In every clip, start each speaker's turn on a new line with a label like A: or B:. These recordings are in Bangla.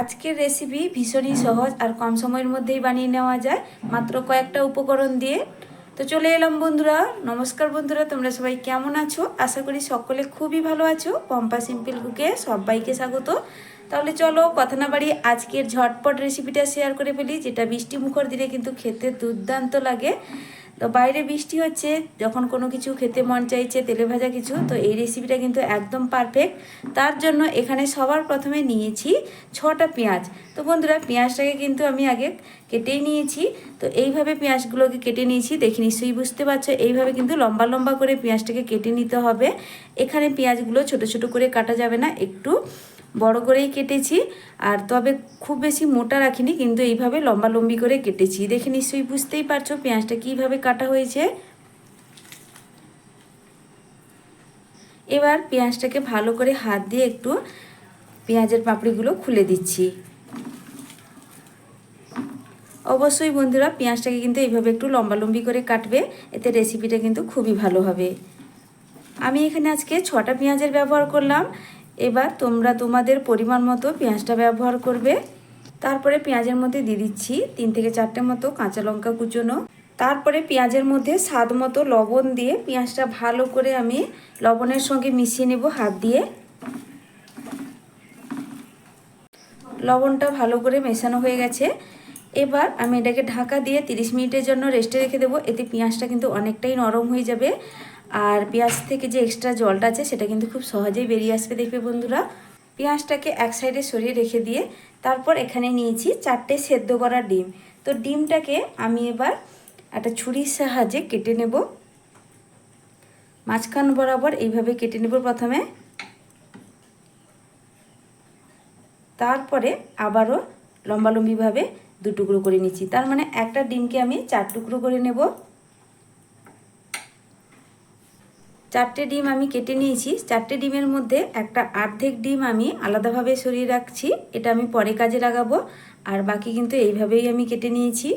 A: আজকের রেসিপি ভীষণই সহজ আর কম সময়ের মধ্যেই বানিয়ে নেওয়া যায়। মাত্র কয়েকটা উপকরণ দিয়ে। তো চলে এলাম বন্ধুরা। নমস্কার বন্ধুরা, তোমরা সবাই কেমন আছো? আশা করি সকলে খুবই ভালো আছো। পম্পা সিম্পল কুকে সবাইকে স্বাগত। তাহলে চলো কথা না বাড়ি আজকের ঝটপট রেসিপিটা শেয়ার করে ফেলি, যেটা বৃষ্টি মুখর দিলে কিন্তু খেতে দুর্দান্ত লাগে। তো বাইরে বৃষ্টি হচ্ছে, যখন কোনো কিছু খেতে মন চাইছে, তেলে ভাজা কিছু, তো এই রেসিপিটা কিন্তু একদম পারফেক্ট তার জন্য এখানে সবার প্রথমে নিয়েছি ছটা পেঁয়াজ। তো বন্ধুরা, পেঁয়াজটাকে কিন্তু আমি আগে কেটেই নিয়েছি। তো এইভাবে পেঁয়াজগুলোকে কেটে নিয়েছি, দেখে নিশ্চয়ই বুঝতে পারছ, এইভাবে কিন্তু লম্বা লম্বা করে পেঁয়াজটাকে কেটে নিতে হবে। এখানে পেঁয়াজগুলো ছোট ছোট করে কাটা যাবে না, একটু বড় করেই কেটেছি। আর তবে খুব বেশি মোটা রাখিনি, কিন্তু এইভাবে লম্বা লম্বি করে কেটেছি। দেখে নিশ্চয়ই বুঝতেই পারছ পেঁয়াজটা কীভাবে কাটা হয়েছে। এবার পেঁয়াজটাকে ভালো করে হাত দিয়ে একটু পেঁয়াজের পাপড়িগুলো খুলে দিচ্ছি। অবশ্যই বন্ধুরা, পেঁয়াজটাকে কিন্তু এইভাবে একটু লম্বা লম্বি করে কাটবে, এতে রেসিপিটা কিন্তু খুবই ভালো হবে। আমি এখানে আজকে ছটা পেঁয়াজের ব্যবহার করলাম। এবার তোমরা তোমাদের পরিমাণ মতো পেঁয়াজটা ব্যবহার করবে। তারপরে পেঁয়াজের মধ্যে দিয়ে দিচ্ছি তিন থেকে চারটে মতো কাঁচা লঙ্কা কুচোনো। তারপরে পেঁয়াজের মধ্যে স্বাদ মতো লবণ দিয়ে পেঁয়াজটা ভালো করে আমি লবণের সঙ্গে মিশিয়ে নেব হাত দিয়ে। লবণটা ভালো করে মেশানো হয়ে গেছে। এবার আমি এটাকে ঢাকা দিয়ে 30 মিনিটের জন্য রেস্টে রেখে দেবো। এতে পেঁয়াজটা কিন্তু অনেকটাই নরম হয়ে যাবে। আর পেঁয়াজ থেকে যে এক্সট্রা জলটা আছে, সেটা কিন্তু খুব সহজেই বেরিয়ে আসবে দেখবে বন্ধুরা। পেঁয়াজটাকে এক সাইডে সরিয়ে রেখে দিয়ে তারপর এখানে নিয়েছি চারটে সেদ্ধ করা ডিম। তো ডিমটাকে আমি এবার একটা ছুরির সাহায্যে কেটে নেব। মাঝখান বরাবর এইভাবে কেটে নেব প্রথমে। তারপরে আবারও লম্বালম্বিভাবে দু টুকরো করে নিচ্ছি। তার মানে একটা ডিমকে আমি চার টুকরো করে নেব। চারটে ডিম আমি কেটে নিয়েছি। চারটে ডিমের মধ্যে একটা অর্ধেক ডিম আমি আলাদাভাবে সরিয়ে রাখছি। এটা আমি পরে কাজে লাগাবো। আর বাকি কিন্তু এইভাবেই আমি কেটে নিয়েছি।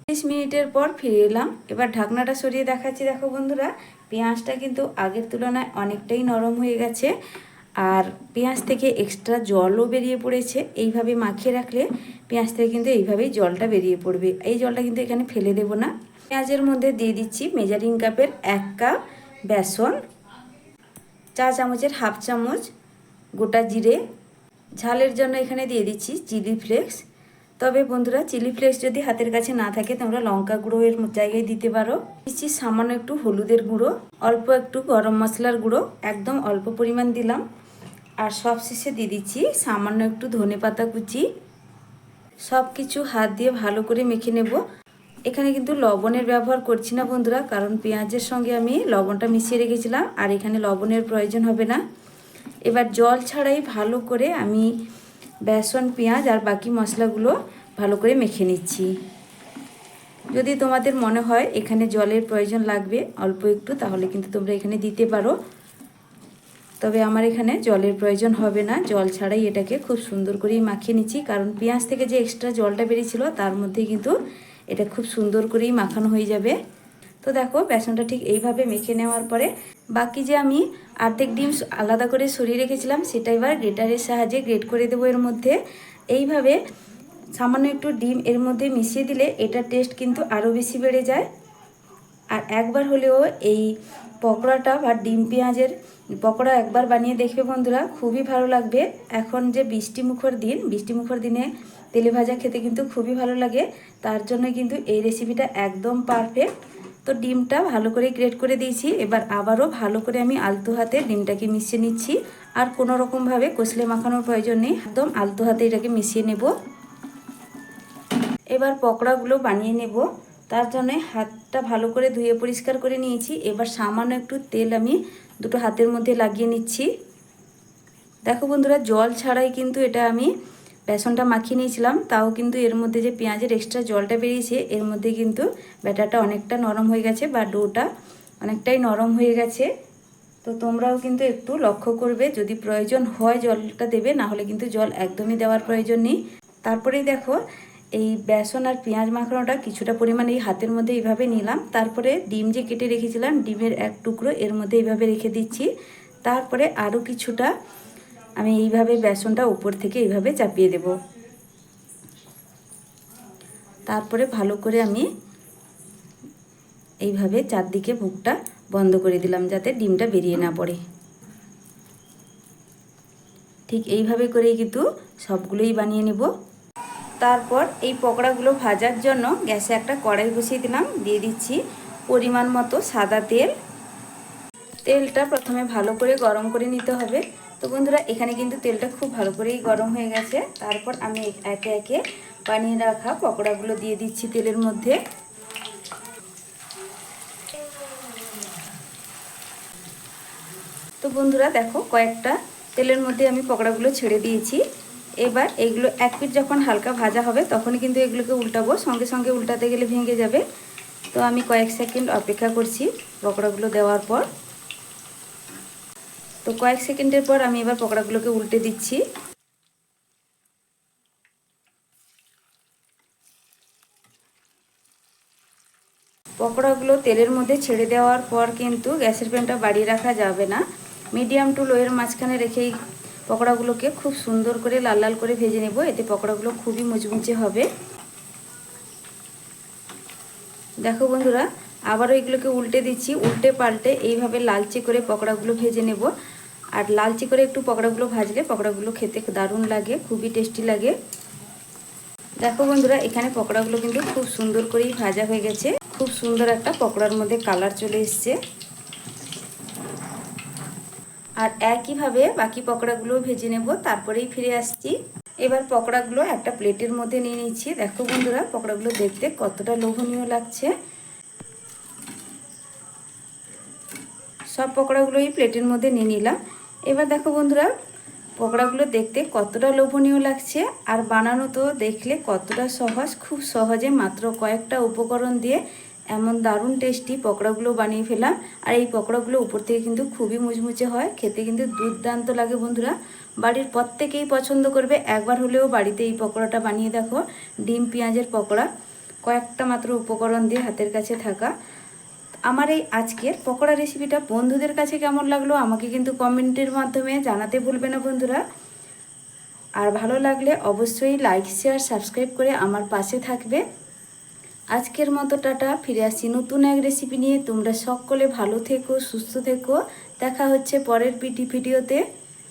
A: তিরিশ মিনিটের পর ফিরে এলাম। এবার ঢাকনাটা সরিয়ে দেখাচ্ছি। দেখো বন্ধুরা, পেঁয়াজটা কিন্তু আগের তুলনায় অনেকটাই নরম হয়ে গেছে। আর পেঁয়াজ থেকে এক্সট্রা জলও বেরিয়ে পড়েছে। এইভাবে মাখিয়ে রাখলে পেঁয়াজ থেকে কিন্তু এইভাবেই জলটা বেরিয়ে পড়বে। এই জলটা কিন্তু এখানে ফেলে দেব না। পেঁয়াজের মধ্যে দিয়ে দিচ্ছি মেজারিং কাপের এক কাপ। বেসন, চা চামচের হাফ চামচ, গোটা জিরে। ঝালের জন্য এখানে দিয়ে দিচ্ছি চিলি ফ্লেক্স। তবে বন্ধুরা, চিলি ফ্লেক্স যদি হাতের কাছে না থাকে, তোমরা লঙ্কা গুঁড়ো এর জায়গায় দিতে পারো। দিচ্ছি সামান্য একটু হলুদের গুঁড়ো, অল্প একটু গরম মশলার গুঁড়ো, একদম অল্প পরিমাণ দিলাম। আর সব শেষে দিয়ে দিচ্ছি সামান্য একটু ধনে পাতা কুচি। সব কিছু হাত দিয়ে ভালো করে মেখে নেব। এখানে কিন্তু লবণের ব্যবহার করছি না বন্ধুরা, কারণ পেঁয়াজের সঙ্গে আমি লবণটা মিশিয়ে রেখেছিলাম, আর এখানে লবণের প্রয়োজন হবে না। এবার জল ছাড়াই ভালো করে আমি বেসন, পেঁয়াজ আর বাকি মশলাগুলো ভালো করে মেখে নিচ্ছি। যদি তোমাদের মনে হয় এখানে জলের প্রয়োজন লাগবে অল্প একটু, তাহলে কিন্তু তোমরা এখানে দিতে পারো। তবে আমার এখানে জলের প্রয়োজন হবে না, জল ছাড়াই এটাকে খুব সুন্দর করেই মাখিয়ে নিচ্ছি, কারণ পেঁয়াজ থেকে যে এক্সট্রা জলটা বেরিয়েছিল, তার মধ্যে কিন্তু এটা খুব সুন্দর করেই মাখানো হয়ে যাবে। তো দেখো, বেসনটা ঠিক এইভাবে মেখে নেওয়ার পরে বাকি যে আমি অর্ধেক ডিম আলাদা করে সরিয়ে রেখেছিলাম, সেটা এবার গ্রেটারের সাহায্যে গ্রেট করে দেবো এর মধ্যে। এইভাবে সামান্য একটু ডিম এর মধ্যে মিশিয়ে দিলে এটার টেস্ট কিন্তু আরও বেশি বেড়ে যায়। আর একবার হলেও এই পকোড়াটা বা ডিম পেঁয়াজের পকোড়া একবার বানিয়ে দেখবে বন্ধুরা, খুবই ভালো লাগবে। এখন যে বৃষ্টি মুখর দিন, বৃষ্টি মুখর দিনে তেলে ভাজা খেতে কিন্তু খুবই ভালো লাগে। তার জন্য কিন্তু এই রেসিপিটা একদম পারফেক্ট তো ডিমটা ভালো করে গ্রেট করে দিয়েছি। এবার আবারও ভালো করে আমি আলতু হাতে ডিমটাকে মিশিয়ে নিচ্ছি। আর কোনো রকমভাবে কষলে মাখানোর প্রয়োজন নেই। একদম আলতু হাতে এটাকে মিশিয়ে নেব। এবার পকোড়াগুলো বানিয়ে নেব। তার জন্য হাতটা ভালো করে ধুয়ে পরিষ্কার করে নিয়েছি। এবার সামান্য একটু তেল আমি দুটো হাতের মধ্যে লাগিয়ে নিচ্ছি। দেখো বন্ধুরা, জল ছাড়াই কিন্তু এটা আমি বেসনটা মাখিয়ে নিয়েছিলাম। তাও কিন্তু এর মধ্যে যে পেঁয়াজের এক্সট্রা জলটা বেরিয়েছে, এর মধ্যে কিন্তু ব্যাটারটা অনেকটা নরম হয়ে গেছে বা ডোটা অনেকটাই নরম হয়ে গেছে। তো তোমরাও কিন্তু একটু লক্ষ্য করবে, যদি প্রয়োজন হয় জলটা দেবে, না হলে কিন্তু জল একদমই দেওয়ার প্রয়োজন নেই। তারপরেই দেখো এই বেসন আর পেঁয়াজ মাখানোটা কিছুটা পরিমাণ এই হাতের মধ্যে এইভাবে নিলাম। তারপরে ডিম যে কেটে রেখেছিলাম, ডিমের এক টুকরো এর মধ্যে এইভাবে রেখে দিচ্ছি। তারপরে আরও কিছুটা আমি এইভাবে বেসনটা উপর থেকে এইভাবে চাপিয়ে দেব। তারপরে ভালো করে আমি এইভাবে চারদিকে মুখটা বন্ধ করে দিলাম যাতে ডিমটা বেরিয়ে না পড়ে। ঠিক এইভাবে করেই কিন্তু সবগুলোই বানিয়ে নেব। তারপর এই পকোড়াগুলো ভাজার জন্য গ্যাসে একটা কড়াই বসিয়ে দিলাম। দিয়ে দিচ্ছি পরিমাণ মতো সাদা তেল। তেলটা প্রথমে ভালো করে গরম করে নিতে হবে। তো বন্ধুরা, এখানে কিন্তু তেলটা খুব ভালো করেই গরম হয়ে গেছে। তারপর আমি একে একে বানিয়ে রাখা পকোড়াগুলো দিয়ে দিচ্ছি তেলের মধ্যে। তো বন্ধুরা, দেখো কয়েকটা তেলের মধ্যে আমি পকোড়াগুলো ছেড়ে দিয়েছি। এবার এগুলো এক পিঠ যখন হালকা ভাজা হবে, তখনই কিন্তু এগুলোকে উল্টাবো। সঙ্গে সঙ্গে উল্টাতে গেলে ভেঙে যাবে। তো আমি কয়েক সেকেন্ড অপেক্ষা করছি পকোড়াগুলো দেওয়ার পর। তো কয়েক সেকেন্ডের পর আমি এবার পকোড়াগুলোকে উল্টে দিচ্ছি। পকোড়াগুলো তেলের মধ্যে ছেড়ে দেওয়ার পর কিন্তু গ্যাসের ফ্লেমটা বাড়িয়ে রাখা যাবে না। মিডিয়াম টু লোয়ের মাঝখানে রেখেই পকোড়াগুলোকে খুব সুন্দর করে লাল লাল করে ভেজে নেব। এতে পকোড়াগুলো খুবই মুচমুচে হবে। দেখো বন্ধুরা, আবারও এগুলোকে উল্টে দিচ্ছি। উল্টে পাল্টে এইভাবে লালচে করে পকোড়াগুলো ভেজে নেব। আর লালচে করে একটু পকোড়াগুলো ভাজলে পকোড়াগুলো খেতে দারুণ লাগে, খুবই টেস্টি লাগে। দেখো বন্ধুরা, এখানে পকোড়াগুলো কিন্তু খুব সুন্দর করেই ভাজা হয়ে গেছে। খুব সুন্দর একটা পকোড়ার মধ্যে কালার চলে এসছে। আর একইভাবে বাকি পকোড়াগুলো ভেজে নেব, তারপরেই ফিরে আসছি। এবার পকোড়াগুলো একটা প্লেটের মধ্যে নিয়ে নিচ্ছি। দেখো বন্ধুরা, পকোড়াগুলো দেখতে কতটা লোভনীয় লাগছে। সব পকোড়াগুলোই প্লেটের মধ্যে নিয়ে নিলাম। এবার দেখো বন্ধুরা, পকোড়াগুলো দেখতে কতটা লোভনীয় লাগছে আর বানানো তো দেখলে কতটা সহজ, খুব সহজে মাত্র কয়েকটা উপকরণ দিয়ে এমন দারুণ টেস্টি পকোড়াগুলো বানিয়ে ফেলাম আর এই পকোড়াগুলো উপর থেকে কিন্তু খুবই মুচমুচে হয়, খেতে কিন্তু দুর্দান্ত লাগে বন্ধুরা। বাড়ির প্রত্যেকেই পছন্দ করবে, একবার হলেও বাড়িতে এই পকোড়াটা বানিয়ে দেখো। ডিম, পেঁয়াজের পকোড়া, কয়েকটা মাত্র উপকরণ দিয়ে হাতের কাছে থাকা। আমার এই আজকের পকোড়া রেসিপিটা বন্ধুদের কাছে কেমন লাগল, আমাকে কিন্তু কমেন্টের মাধ্যমে জানাতে ভুলবে না বন্ধুরা। আর ভালো লাগলে অবশ্যই লাইক শেয়ার সাবস্ক্রাইব করে আমার পাশে থাকবে। আজকের মতো টাটা, ফিরে আসি নতুন এক রেসিপি নিয়ে। তোমরা সকলে ভালো থেকো, সুস্থ থেকো। দেখা হচ্ছে পরের পিটি ভিডিওতে।